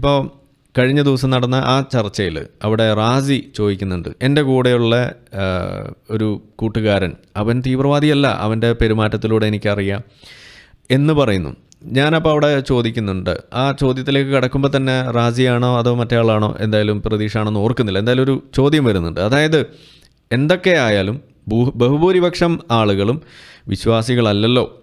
ഇപ്പോൾ കഴിഞ്ഞ ദിവസം നടന്ന ആ ചർച്ചയിൽ അവിടെ റാസി ചോദിക്കുന്നുണ്ട് എന്റെ കൂടെയുള്ള ഒരു കൂട്ടുകാരൻ അവൻ തീവ്രവാദിയല്ല അവന്റെ പെരുമാറ്റത്തിലൂടെ എനിക്കറിയാം എന്ന് പറയുന്നു. ഞാനപ്പോൾ അവിടെ ചോദിക്കുന്നുണ്ട് ആ ചോദ്യത്തിലേക്ക് കിടക്കുമ്പോൾ തന്നെ റാസിയാണോ അതോ മറ്റേ ആളാണോ എന്തായാലും പ്രതീക്ഷയാണെന്ന് ഓർക്കുന്നില്ല? എന്തായാലും ഒരു ചോദ്യം വരുന്നുണ്ട്. അതായത് എന്തൊക്കെയായാലും ബഹുഭൂരിപക്ഷം ആളുകളും വിശ്വാസികളല്ലല്ലോ.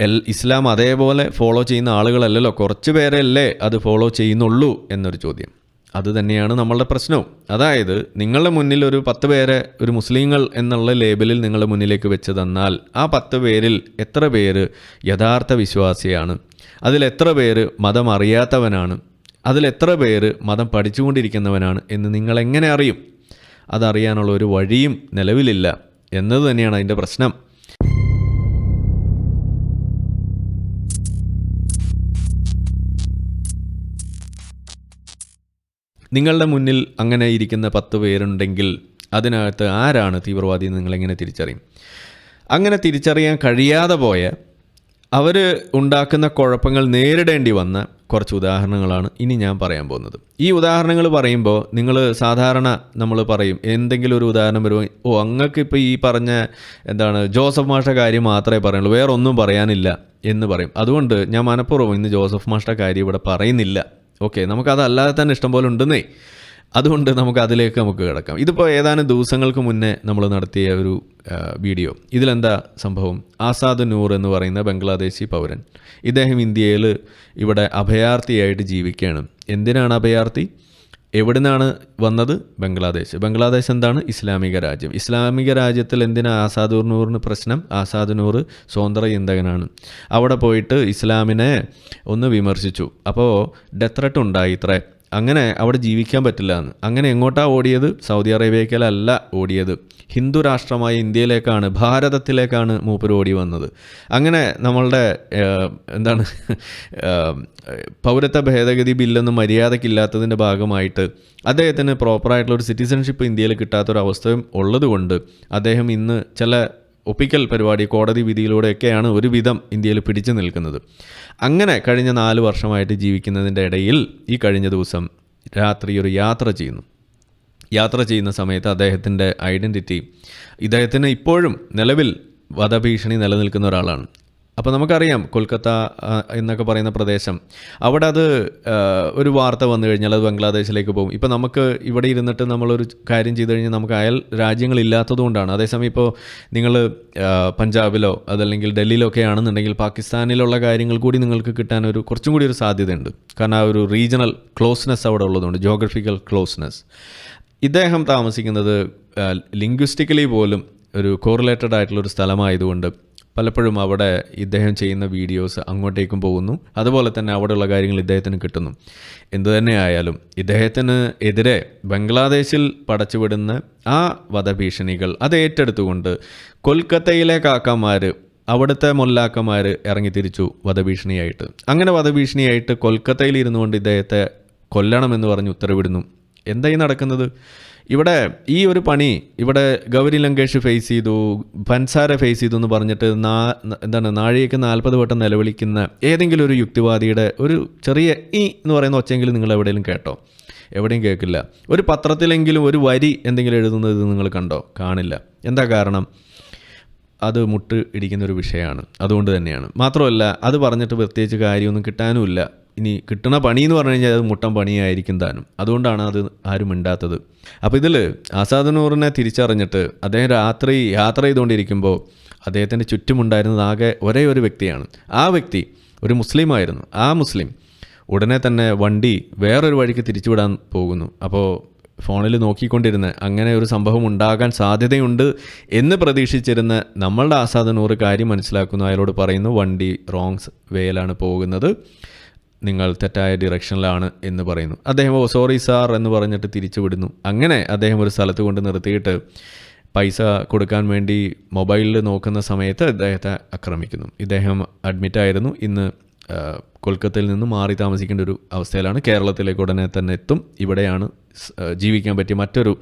എൽ ഇസ്ലാം അതേപോലെ ഫോളോ ചെയ്യുന്ന ആളുകളല്ലല്ലോ. കുറച്ച് പേരല്ലേ അത് ഫോളോ ചെയ്യുന്നുള്ളൂ എന്നൊരു ചോദ്യം. അത് തന്നെയാണ് നമ്മളുടെ പ്രശ്നവും. അതായത് നിങ്ങളുടെ മുന്നിൽ ഒരു പത്ത് പേരെ ഒരു മുസ്ലിങ്ങൾ എന്നുള്ള ലേബലിൽ നിങ്ങളുടെ മുന്നിലേക്ക് വെച്ച് തന്നാൽ ആ പത്ത് പേരിൽ എത്ര പേര് യഥാർത്ഥ വിശ്വാസിയാണ്? അതിലെത്ര പേര് മതം അറിയാത്തവനാണ്? അതിലെത്ര പേര് മതം പഠിച്ചുകൊണ്ടിരിക്കുന്നവനാണ് എന്ന് നിങ്ങളെങ്ങനെ അറിയും? അതറിയാനുള്ള ഒരു വഴിയും നിലവിലില്ല. എന്നത് തന്നെയാണ് അതിന്റെ പ്രശ്നം. നിങ്ങളുടെ മുന്നിൽ അങ്ങനെ ഇരിക്കുന്ന പത്ത് പേരുണ്ടെങ്കിൽ അതിനകത്ത് ആരാണ് തീവ്രവാദി എന്ന് നിങ്ങളെങ്ങനെ തിരിച്ചറിയും? അങ്ങനെ തിരിച്ചറിയാൻ കഴിയാതെ പോയ അവർ ഉണ്ടാക്കുന്ന കുഴപ്പങ്ങൾ നേരിടേണ്ടി വന്ന കുറച്ച് ഉദാഹരണങ്ങളാണ് ഇനി ഞാൻ പറയാൻ പോകുന്നത്. ഈ ഉദാഹരണങ്ങൾ പറയുമ്പോൾ നിങ്ങൾ സാധാരണ നമ്മൾ പറയും എന്തെങ്കിലും ഒരു ഉദാഹരണം വരുമ്പോൾ ഓ അങ്ങക്ക് ഇപ്പോൾ ഈ പറഞ്ഞ എന്താണ് ജോസഫ് മാഷ കാര്യം മാത്രമേ പറയുള്ളൂ വേറെ ഒന്നും പറയാനില്ല എന്ന് പറയും. അതുകൊണ്ട് ഞാൻ മനഃപൂർവം ഇന്ന് ജോസഫ് മാഷ്ട കാര്യം ഇവിടെ പറയുന്നില്ല. ഓക്കെ നമുക്കതല്ലാതെ തന്നെ ഇഷ്ടംപോലെ ഉണ്ടെന്നേ. അതുകൊണ്ട് നമുക്ക് അതിലേക്ക് നമുക്ക് കിടക്കാം. ഇതിപ്പോൾ ഏതാനും ദിവസങ്ങൾക്ക് മുന്നേ നമ്മൾ നടത്തിയ ഒരു വീഡിയോ. ഇതിലെന്താ സംഭവം? ആസാദ് നൂർ എന്ന് പറയുന്ന ബംഗ്ലാദേശി പൗരൻ. ഇദ്ദേഹം ഇന്ത്യയിൽ ഇവിടെ അഭയാർത്ഥിയായിട്ട് ജീവിക്കുകയാണ്. എന്തിനാണ് അഭയാർത്ഥി? എവിടെ നിന്നാണ് വന്നത്? ബംഗ്ലാദേശ്. ബംഗ്ലാദേശ് എന്താണ്? ഇസ്ലാമിക രാജ്യം. ഇസ്ലാമിക രാജ്യത്തിൽ എന്തിനാ ആസാദ് നൂറിന് പ്രശ്നം? ആസാദ് നൂർ സ്വതന്ത്ര ചിന്തകനാണ്. അവിടെ പോയിട്ട് ഇസ്ലാമിനെ ഒന്ന് വിമർശിച്ചു. അപ്പോൾ ഡെത്ത് ത്രെട്ട് ഉണ്ടായി അങ്ങനെ അവിടെ ജീവിക്കാൻ പറ്റില്ല എന്ന് അങ്ങനെ എങ്ങോട്ടാണ് ഓടിയത്? സൗദി അറേബ്യയിലേക്കല്ല ഓടിയത്. ഹിന്ദു രാഷ്ട്രമായ ഇന്ത്യയിലേക്കാണ് ഭാരതത്തിലേക്കാണ് മൂപ്പർ ഓടി വന്നത്. അങ്ങനെ നമ്മളുടെ എന്താണ് പൗരത്വ ഭേദഗതി ബില്ലൊന്നും മര്യാദക്കില്ലാത്തതിന്റെ ഭാഗമായിട്ട് അദ്ദേഹത്തിന് പ്രോപ്പറായിട്ടുള്ള ഒരു സിറ്റിസൺഷിപ്പ് ഇന്ത്യയിൽ കിട്ടാത്തൊരവസ്ഥയും ഉള്ളതുകൊണ്ട് അദ്ദേഹം ഇന്ന് ചില ഒപ്പിക്കൽ പരിപാടി കോടതി വിധിയിലൂടെയൊക്കെയാണ് ഒരുവിധം ഇന്ത്യയിൽ പിടിച്ചു നിൽക്കുന്നത്. അങ്ങനെ കഴിഞ്ഞ നാല് വർഷമായിട്ട് ജീവിക്കുന്നതിന്റെ ഇടയിൽ ഈ കഴിഞ്ഞ ദിവസം രാത്രി ഒരു യാത്ര ചെയ്യുന്നു. യാത്ര ചെയ്യുന്ന സമയത്ത് അദ്ദേഹത്തിന്റെ ഐഡന്റിറ്റി ഇദ്ദേഹത്തിന് ഇപ്പോഴും നിലവിൽ വധഭീഷണി നിലനിൽക്കുന്ന ഒരാളാണ്. അപ്പോൾ നമുക്കറിയാം കൊൽക്കത്ത എന്നൊക്കെ പറയുന്ന പ്രദേശം. അവിടെ അത് ഒരു വാർത്ത വന്നു കഴിഞ്ഞാൽ അത് ബംഗ്ലാദേശിലേക്ക് പോകും. ഇപ്പോൾ നമുക്ക് ഇവിടെ ഇരുന്നിട്ട് നമ്മളൊരു കാര്യം ചെയ്തു കഴിഞ്ഞാൽ നമുക്ക് അയൽ രാജ്യങ്ങളില്ലാത്തതുകൊണ്ടാണ് അതേസമയം ഇപ്പോൾ നിങ്ങൾ പഞ്ചാബിലോ അതല്ലെങ്കിൽ ഡൽഹിയിലോ ഒക്കെ ആണെന്നുണ്ടെങ്കിൽ പാകിസ്ഥാനിലുള്ള കാര്യങ്ങൾ കൂടി നിങ്ങൾക്ക് കിട്ടാൻ ഒരു കുറച്ചും കൂടി ഒരു സാധ്യതയുണ്ട്. കാരണം ആ ഒരു റീജിയണൽ ക്ലോസ്നെസ് അവിടെ ഉള്ളതുകൊണ്ട് ജോഗ്രഫിക്കൽ ക്ലോസ്നെസ് ഇദ്ദേഹം താമസിക്കുന്നത് ലിംഗ്വിസ്റ്റിക്കലി പോലും ഒരു കോറിലേറ്റഡ് ആയിട്ടുള്ള ഒരു സ്ഥലമായതുകൊണ്ട് പലപ്പോഴും അവിടെ ഇദ്ദേഹം ചെയ്യുന്ന വീഡിയോസ് അങ്ങോട്ടേക്കും പോകുന്നു. അതുപോലെ തന്നെ അവിടെയുള്ള കാര്യങ്ങൾ ഇദ്ദേഹത്തിന് കിട്ടുന്നു. എന്തു തന്നെ ആയാലും ഇദ്ദേഹത്തിന് എതിരെ ബംഗ്ലാദേശിൽ പടച്ചുവിടുന്ന ആ വധഭീഷണികൾ അത് ഏറ്റെടുത്തുകൊണ്ട് കൊൽക്കത്തയിലെ കാക്കമാർ അവിടുത്തെ മൊല്ലാക്കന്മാർ ഇറങ്ങി തിരിച്ചു വധഭീഷണിയായിട്ട്. അങ്ങനെ വധഭീഷണിയായിട്ട് കൊൽക്കത്തയിൽ ഇരുന്നുകൊണ്ട് ഇദ്ദേഹത്തെ കൊല്ലണമെന്ന് പറഞ്ഞ് ഉത്തരവിടുന്നു. എന്താ ഈ നടക്കുന്നത്? ഇവിടെ ഈ ഒരു പണി ഇവിടെ ഗൗരി ലങ്കേഷ് ഫേസ് ചെയ്തു പൻസാര ഫേസ് ചെയ്തു എന്ന് പറഞ്ഞിട്ട് നാ എന്താണ് നാഴികയ്ക്ക് നാൽപ്പത് വട്ടം നിലവിളിക്കുന്ന ഏതെങ്കിലും ഒരു യുക്തിവാദിയുടെ ഒരു ചെറിയ ഈ എന്ന് പറയുന്ന ഒച്ചെങ്കിലും നിങ്ങൾ എവിടെയെങ്കിലും കേട്ടോ? എവിടെയും കേൾക്കില്ല. ഒരു പത്രത്തിലെങ്കിലും ഒരു വരി എന്തെങ്കിലും എഴുതുന്നത് നിങ്ങൾ കണ്ടോ? കാണില്ല. എന്താ കാരണം? അത് മുട്ട് ഇടിക്കുന്ന ഒരു വിഷയമാണ്. അതുകൊണ്ട് തന്നെയാണ്. മാത്രമല്ല അത് പറഞ്ഞിട്ട് പ്രത്യേകിച്ച് കാര്യമൊന്നും കിട്ടാനുമില്ല. ഇനി കിട്ടുന്ന പണി എന്ന് പറഞ്ഞു കഴിഞ്ഞാൽ അത് മുട്ടൻ പണിയായിരിക്കും താനും. അതുകൊണ്ടാണ് അത് ആരും മിണ്ടാത്തത്. അപ്പോൾ ഇതിൽ ആസാദ് നൂറിനെ തിരിച്ചറിഞ്ഞിട്ട് അദ്ദേഹം രാത്രി യാത്ര ചെയ്തുകൊണ്ടിരിക്കുമ്പോൾ അദ്ദേഹത്തിന്റെ ചുറ്റുമുണ്ടായിരുന്നത് ആകെ ഒരേ ഒരു വ്യക്തിയാണ്. ആ വ്യക്തി ഒരു മുസ്ലിമായിരുന്നു ആ മുസ്ലിം ഉടനെ തന്നെ വണ്ടി വേറൊരു വഴിക്ക് തിരിച്ചുവിടാൻ പോകുന്നു. അപ്പോൾ ഫോണിൽ നോക്കിക്കൊണ്ടിരുന്ന അങ്ങനെ ഒരു സംഭവം ഉണ്ടാകാൻ സാധ്യതയുണ്ട് എന്ന് പ്രതീക്ഷിച്ചിരുന്ന നമ്മളുടെ ആസാദനൂർ കാര്യം മനസ്സിലാക്കുന്നു. അയാളോട് പറയുന്നു വണ്ടി റോങ്സ് വേയിലാണ് പോകുന്നത്. നിങ്ങൾ തെറ്റായ ഡിറക്ഷനിലാണ് എന്ന് പറയുന്നു. അദ്ദേഹം ഓ സോറി സാർ എന്ന് പറഞ്ഞിട്ട് തിരിച്ചു വിടുന്നു അങ്ങനെ അദ്ദേഹം ഒരു സ്ഥലത്ത് കൊണ്ട് നിർത്തിയിട്ട് പൈസ കൊടുക്കാൻ വേണ്ടി മൊബൈലിൽ നോക്കുന്ന സമയത്ത് അദ്ദേഹത്തെ ആക്രമിക്കുന്നു. ഇദ്ദേഹം അഡ്മിറ്റായിരുന്നു ഇന്ന് കൊൽക്കത്തയിൽ നിന്ന് മാറി താമസിക്കേണ്ട ഒരു അവസ്ഥയിലാണ്. കേരളത്തിലേക്ക് ഉടനെ തന്നെ എത്തും. ഇവിടെയാണ് ജീവിക്കാൻ പറ്റിയ മറ്റൊരു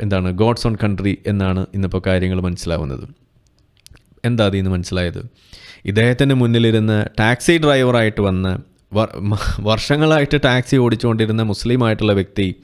എന്താണ് ഗോഡ്സ് ഓൺ കൺട്രി എന്നാണ് ഇന്നിപ്പോൾ കാര്യങ്ങൾ മനസ്സിലാവുന്നത്. എന്താ അതിൽ നിന്ന് മനസ്സിലായത്? ഇദ്ദേഹത്തിന്റെ മുന്നിലിരുന്ന് ടാക്സി ഡ്രൈവറായിട്ട് വന്ന വർഷങ്ങളായിട്ട് ടാക്സി ഓടിച്ചുകൊണ്ടിരുന്ന മുസ്ലിമായിട്ടുള്ള വ്യക്തി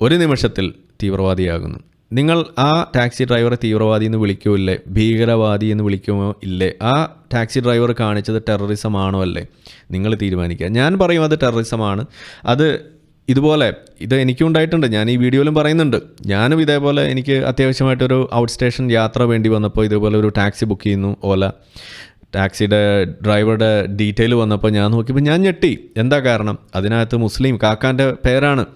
ഒരു നിമിഷത്തിൽ തീവ്രവാദിയാകുന്നു. നിങ്ങൾ ആ ടാക്സി ഡ്രൈവറെ തീവ്രവാദി എന്ന് വിളിക്കുമോ ഇല്ലേ ഭീകരവാദി എന്ന് വിളിക്കുമോ? ഇല്ലേ? ആ ടാക്സി ഡ്രൈവർ കാണിച്ചത് ടെററിസം ആണോ അല്ലേ? നിങ്ങൾ തീരുമാനിക്കുക. ഞാൻ പറയും അത് ടെററിസമാണ്. അത് ഇതുപോലെ ഇത് എനിക്കും ഉണ്ടായിട്ടുണ്ട്. ഞാൻ ഈ വീഡിയോയിലും പറയുന്നുണ്ട്. ഞാനും ഇതേപോലെ എനിക്ക് അത്യാവശ്യമായിട്ടൊരു ഔട്ട് സ്റ്റേഷൻ യാത്ര വേണ്ടി വന്നപ്പോൾ ഇതേപോലെ ഒരു ടാക്സി ബുക്ക് ചെയ്യുന്നു ഓല. ടാക്സിയുടെ ഡ്രൈവറുടെ ഡീറ്റെയിൽ വന്നപ്പോൾ ഞാൻ നോക്കിയപ്പോൾ ഞാൻ ഞെട്ടി. എന്താ കാരണം? അതിനകത്ത് മുസ്ലിം കാക്കാന്റെ പേരാണ്.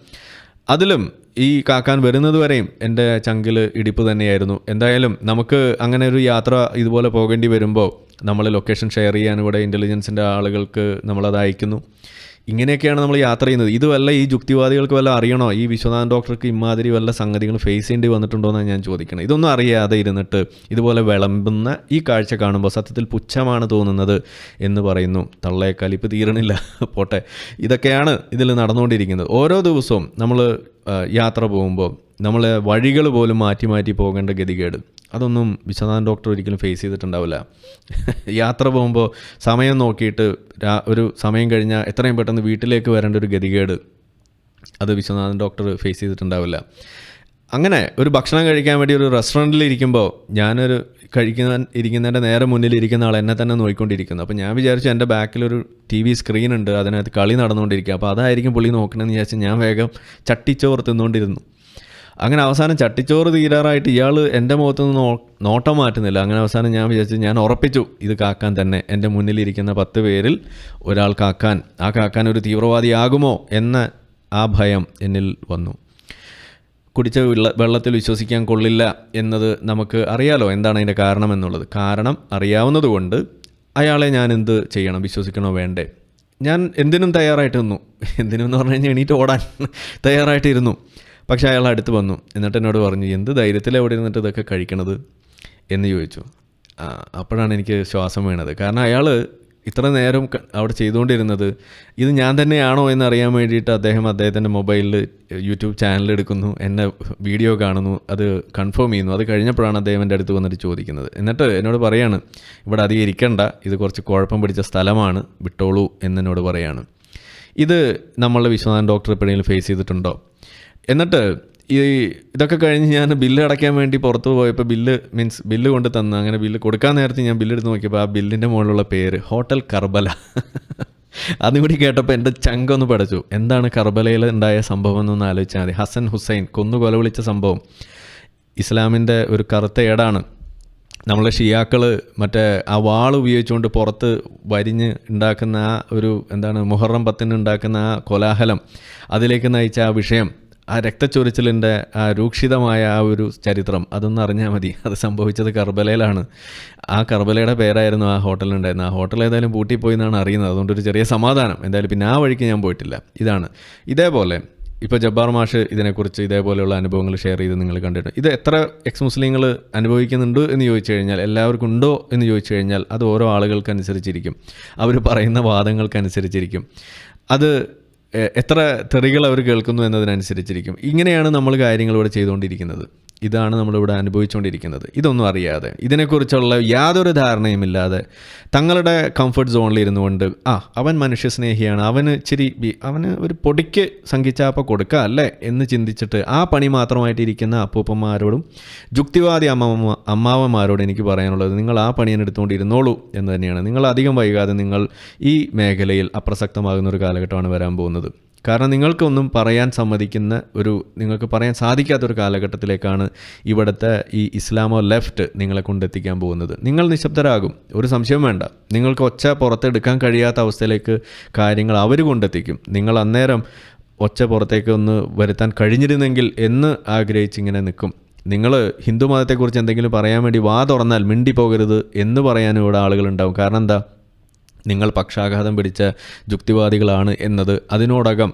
അതിലും ഈ കാക്കാൻ വരുന്നത് വരെയും എന്റെ ചങ്കിൽ ഇടിപ്പ് തന്നെയായിരുന്നു. എന്തായാലും നമുക്ക് അങ്ങനെ ഒരു യാത്ര ഇതുപോലെ പോകേണ്ടി വരുമ്പോൾ നമ്മൾ ലൊക്കേഷൻ ഷെയർ ചെയ്യാൻ ഇവിടെ ഇന്റലിജൻസിന്റെ ആളുകൾക്ക് നമ്മളത് അയക്കുന്നു. ഇങ്ങനെയൊക്കെയാണ് നമ്മൾ യാത്ര ചെയ്യുന്നത്. ഇത് വല്ല ഈ യുക്തിവാദികൾക്ക് വല്ല അറിയണോ? ഈ വിശ്വനാഥൻ ഡോക്ടർക്ക് ഇമാതിരി വല്ല സംഗതികൾ ഫേസ് ചെയ്യേണ്ടി വന്നിട്ടുണ്ടോ എന്നാണ് ഞാൻ ചോദിക്കണം ഇതൊന്നും അറിയാതെ ഇരുന്നിട്ട് ഇതുപോലെ വിളമ്പുന്ന ഈ കാഴ്ച കാണുമ്പോൾ സത്യത്തിൽ പുച്ഛമാണ് തോന്നുന്നത് എന്ന് പറയുന്നു. തള്ളയെ കലിപ്പ് തീരണില്ല. പോട്ടെ. ഇതൊക്കെയാണ് ഇതിൽ നടന്നുകൊണ്ടിരിക്കുന്നത്. ഓരോ ദിവസവും നമ്മൾ യാത്ര പോകുമ്പോൾ നമ്മൾ വഴികൾ പോലും മാറ്റി മാറ്റി പോകേണ്ട ഗതികേട്. അതൊന്നും വിശ്വനാഥൻ ഡോക്ടർ ഒരിക്കലും ഫേസ് ചെയ്തിട്ടുണ്ടാവില്ല. യാത്ര പോകുമ്പോൾ സമയം നോക്കിയിട്ട് ഒരു സമയം കഴിഞ്ഞാൽ എത്രയും പെട്ടെന്ന് വീട്ടിലേക്ക് വരേണ്ട ഒരു ഗതികേട് അത് വിശ്വനാഥൻ ഡോക്ടർ ഫേസ് ചെയ്തിട്ടുണ്ടാവില്ല. അങ്ങനെ ഒരു ഭക്ഷണം കഴിക്കാൻ വേണ്ടി ഒരു റെസ്റ്റോറന്റിൽ ഇരിക്കുമ്പോൾ ഞാനൊരു കഴിക്കുന്ന ഇരിക്കുന്നതിന്റെ നേരെ മുന്നിൽ ഇരിക്കുന്ന ആൾ എന്നെ തന്നെ നോക്കിക്കൊണ്ടിരിക്കുന്നു അപ്പോൾ ഞാൻ വിചാരിച്ചു എന്റെ ബാക്കിലൊരു ടി വി സ്ക്രീൻ ഉണ്ട് അതിനകത്ത് കളി നടന്നുകൊണ്ടിരിക്കുക. അപ്പോൾ അതായിരിക്കും പുള്ളി നോക്കണമെന്ന് വിചാരിച്ച് ഞാൻ വേഗം ചട്ടിച്ചോർ തിന്നുകൊണ്ടിരുന്നു അങ്ങനെ അവസാനം ചട്ടിച്ചോറ് തീരാറായിട്ട് ഇയാൾ എന്റെ മുഖത്ത് നിന്ന് നോ നോട്ടം മാറ്റുന്നില്ല. അങ്ങനെ അവസാനം ഞാൻ വിചാരിച്ചു ഞാൻ ഉറപ്പിച്ചു ഇത് കാക്കാൻ തന്നെ. എന്റെ മുന്നിലിരിക്കുന്ന പത്ത് പേരിൽ ഒരാൾ കാക്കാൻ. ആ കാക്കാൻ ഒരു തീവ്രവാദിയാകുമോ എന്ന ആ ഭയം എന്നിൽ വന്നു. കുടിച്ച വെള്ള വെള്ളത്തിൽ വിശ്വസിക്കാൻ കൊള്ളില്ല എന്നത് നമുക്ക് അറിയാലോ എന്താണ് അതിന്റെ കാരണം എന്നുള്ളത്. കാരണം അറിയാവുന്നതുകൊണ്ട് അയാളെ ഞാൻ എന്ത് ചെയ്യണം വിശ്വസിക്കണോ വേണ്ടേ? ഞാൻ എന്തിനും തയ്യാറായിട്ട് നിന്നു. എന്തിനും എന്ന് പറഞ്ഞു കഴിഞ്ഞാൽ എണീറ്റ് ഓടാൻ തയ്യാറായിട്ടിരുന്നു പക്ഷേ അയാൾ അടുത്ത് വന്നു. എന്നിട്ട് എന്നോട് പറഞ്ഞു എന്ത് ധൈര്യത്തിൽ എവിടെ ഇരുന്നിട്ട് ഇതൊക്കെ കഴിക്കണത്? എന്ന് ചോദിച്ചു. അപ്പോഴാണ് എനിക്ക് ശ്വാസം വീണത്. കാരണം അയാൾ ഇത്ര നേരം അവിടെ ചെയ്തുകൊണ്ടിരുന്നത് ഇത് ഞാൻ തന്നെയാണോ എന്ന് അറിയാൻ വേണ്ടിയിട്ട് അദ്ദേഹം അദ്ദേഹത്തിന്റെ മൊബൈലിൽ യൂട്യൂബ് ചാനൽ എടുക്കുന്നു എന്നെ വീഡിയോ കാണുന്നു അത് കൺഫേം ചെയ്യുന്നു അത് കഴിഞ്ഞപ്പോഴാണ് അദ്ദേഹം എന്റെ അടുത്ത് വന്നിട്ട് ചോദിക്കുന്നത്. എന്നിട്ട് എന്നോട് പറയാണ് ഇവിടെ അധികം ഇരിക്കണ്ട ഇത് കുറച്ച് കുഴപ്പം പിടിച്ച സ്ഥലമാണ് വിട്ടോളൂ എന്നോട് പറയാണ്. ഇത് നമ്മളുടെ വിശ്വനാഥൻ ഡോക്ടർ എപ്പോഴെങ്കിലും ഫേസ് ചെയ്തിട്ടുണ്ടോ? എന്നിട്ട് ഈ ഇതൊക്കെ കഴിഞ്ഞ് ഞാൻ ബില്ല് അടയ്ക്കാൻ വേണ്ടി പുറത്ത് പോയപ്പോൾ ബില്ല് മീൻസ് ബില്ല് കൊണ്ട് തന്നു അങ്ങനെ ബില്ല് കൊടുക്കാൻ നേരത്തെ ഞാൻ ബില്ല് എടുത്ത് നോക്കിയപ്പോൾ ആ ബില്ലിന്റെ മുകളിലുള്ള പേര് ഹോട്ടൽ കർബല. അതും കൂടി കേട്ടപ്പോൾ എന്റെ ചങ്കൊന്ന് പടച്ചു. എന്താണ് കർബലയിൽ ഉണ്ടായ സംഭവം എന്നൊന്ന് ആലോചിച്ചാൽ മതി. ഹസൻ ഹുസൈൻ കൊന്നു കൊലവിളിച്ച സംഭവം. ഇസ്ലാമിന്റെ ഒരു കറുത്ത ഏടാണ്. നമ്മളെ ഷിയാക്കൾ മറ്റേ ആ വാൾ ഉപയോഗിച്ചുകൊണ്ട് പുറത്ത് വരിഞ്ഞ് ഉണ്ടാക്കുന്ന ആ ഒരു എന്താണ് മുഹറം പത്തിന് ഉണ്ടാക്കുന്ന ആ കോലാഹലം അതിലേക്ക് നയിച്ച ആ വിഷയം. ആ രക്തച്ചൊരിച്ചിലിന്റെ ആ രൂക്ഷിതമായ ആ ഒരു ചരിത്രം അതൊന്ന് അറിഞ്ഞാൽ മതി. അത് സംഭവിച്ചത് കർബലയിലാണ്. ആ കർബലയുടെ പേരായിരുന്നു ആ ഹോട്ടലിലുണ്ടായിരുന്നത്. ആ ഹോട്ടൽ ഏതായാലും പൂട്ടിപ്പോയി എന്നാണ് അറിയുന്നത്. അതുകൊണ്ട് ഒരു ചെറിയ സമാധാനം. എന്തായാലും പിന്നെ ആ വഴിക്ക് ഞാൻ പോയിട്ടില്ല. ഇതാണ്. ഇതേപോലെ ഇപ്പോൾ ജബ്ബാർ മാഷ് ഇതിനെക്കുറിച്ച് ഇതേപോലെയുള്ള അനുഭവങ്ങൾ ഷെയർ ചെയ്ത് നിങ്ങൾ കണ്ടിട്ടുണ്ട്. ഇത് എത്ര എക്സ് മുസ്ലിങ്ങൾ അനുഭവിക്കുന്നുണ്ട് എന്ന് ചോദിച്ചു കഴിഞ്ഞാൽ എല്ലാവർക്കും ഉണ്ടോ എന്ന് ചോദിച്ചു കഴിഞ്ഞാൽ അത് ഓരോ ആളുകൾക്കനുസരിച്ചിരിക്കും. അവർ പറയുന്ന വാദങ്ങൾക്കനുസരിച്ചിരിക്കും. അത് എത്ര തെറികൾ അവർ കേൾക്കുന്നു എന്നതിനനുസരിച്ചിരിക്കും. ഇങ്ങനെയാണ് നമ്മൾ കാര്യങ്ങൾ ഇവിടെ ചെയ്തുകൊണ്ടിരിക്കുന്നത്. ഇതാണ് നമ്മളിവിടെ അനുഭവിച്ചുകൊണ്ടിരിക്കുന്നത് ഇതൊന്നും അറിയാതെ. ഇതിനെക്കുറിച്ചുള്ള യാതൊരു ധാരണയുമില്ലാതെ തങ്ങളുടെ കംഫർട്ട് സോണിൽ ഇരുന്നു കൊണ്ട് ആ അവൻ മനുഷ്യസ്നേഹിയാണ്. അവന് ഇച്ചിരി അവന് ഒരു പൊടിക്ക് സംഘിച്ചാപ്പ കൊടുക്കുക അല്ലേ? എന്ന് ചിന്തിച്ചിട്ട് ആ പണി മാത്രമായിട്ടിരിക്കുന്ന അപ്പൂപ്പന്മാരോടും ജുക്തിവാദി അമ്മമ്മ അമ്മാവന്മാരോട് എനിക്ക് പറയാനുള്ളത് നിങ്ങൾ ആ പണിയെ എടുത്തുകൊണ്ട് ഇരുന്നോളൂ എന്ന് തന്നെയാണ്. നിങ്ങൾ അധികം വൈകാതെ നിങ്ങൾ ഈ മേഖലയിൽ അപ്രസക്തമാകുന്ന ഒരു കാലഘട്ടമാണ് വരാൻ പോകുന്നത്. കാരണം നിങ്ങൾക്കൊന്നും പറയാൻ സമ്മതിക്കുന്ന ഒരു നിങ്ങൾക്ക് പറയാൻ സാധിക്കാത്തൊരു കാലഘട്ടത്തിലേക്കാണ് ഇവിടുത്തെ ഈ ഇസ്ലാമോ ലെഫ്റ്റ് നിങ്ങളെ കൊണ്ടെത്തിക്കാൻ പോകുന്നത്. നിങ്ങൾ നിശബ്ദരാകും. ഒരു സംശയം വേണ്ട. നിങ്ങൾക്ക് ഒച്ച പുറത്തെടുക്കാൻ കഴിയാത്ത അവസ്ഥയിലേക്ക് കാര്യങ്ങൾ അവർ കൊണ്ടെത്തിക്കും. നിങ്ങൾ അന്നേരം ഒച്ച പുറത്തേക്ക് ഒന്ന് വരുത്താൻ കഴിഞ്ഞിരുന്നെങ്കിൽ എന്ന് ആഗ്രഹിച്ചിങ്ങനെ നിൽക്കും. നിങ്ങൾ ഹിന്ദു മതത്തെക്കുറിച്ച് എന്തെങ്കിലും പറയാൻ വേണ്ടി വാ തുറന്നാൽ മിണ്ടി പോകരുത് എന്ന് പറയാനും ഇവിടെ ആളുകളുണ്ടാവും. കാരണം എന്താ? നിങ്ങൾ പക്ഷാഘാതം പിടിച്ച യുക്തിവാദികളാണ് എന്നത് അതിനോടകം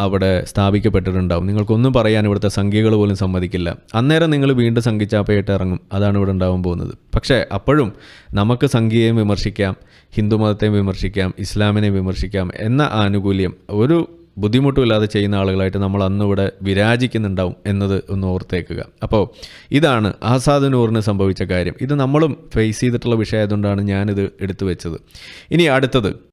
അവിടെ സ്ഥാപിക്കപ്പെട്ടിട്ടുണ്ടാവും. നിങ്ങൾക്കൊന്നും പറയാൻ ഇവിടുത്തെ സംഖ്യകൾ പോലും സമ്മതിക്കില്ല. അന്നേരം നിങ്ങൾ വീണ്ടും സംഖ്യച്ചാപ്പയായിട്ട് ഇറങ്ങും. അതാണ് ഇവിടെ ഉണ്ടാവാൻ പോകുന്നത്. പക്ഷേ അപ്പോഴും നമുക്ക് സംഖ്യയെയും വിമർശിക്കാം ഹിന്ദുമതത്തെയും വിമർശിക്കാം ഇസ്ലാമിനെ വിമർശിക്കാം എന്ന ആനുകൂല്യം ഒരു ബുദ്ധിമുട്ടുമില്ലാതെ ചെയ്യുന്ന ആളുകളായിട്ട് നമ്മൾ അന്ന് ഇവിടെ വിരാജിക്കുന്നുണ്ടാവും എന്നത് ഒന്ന് ഓർത്തേക്കുക. അപ്പോൾ ഇതാണ് ആസാദ് നൂറിന് സംഭവിച്ച കാര്യം. ഇത് നമ്മളും ഫേസ് ചെയ്തിട്ടുള്ള വിഷയമായതുകൊണ്ടാണ് ഞാനിത് എടുത്തു വെച്ചത്. ഇനി അടുത്തത്.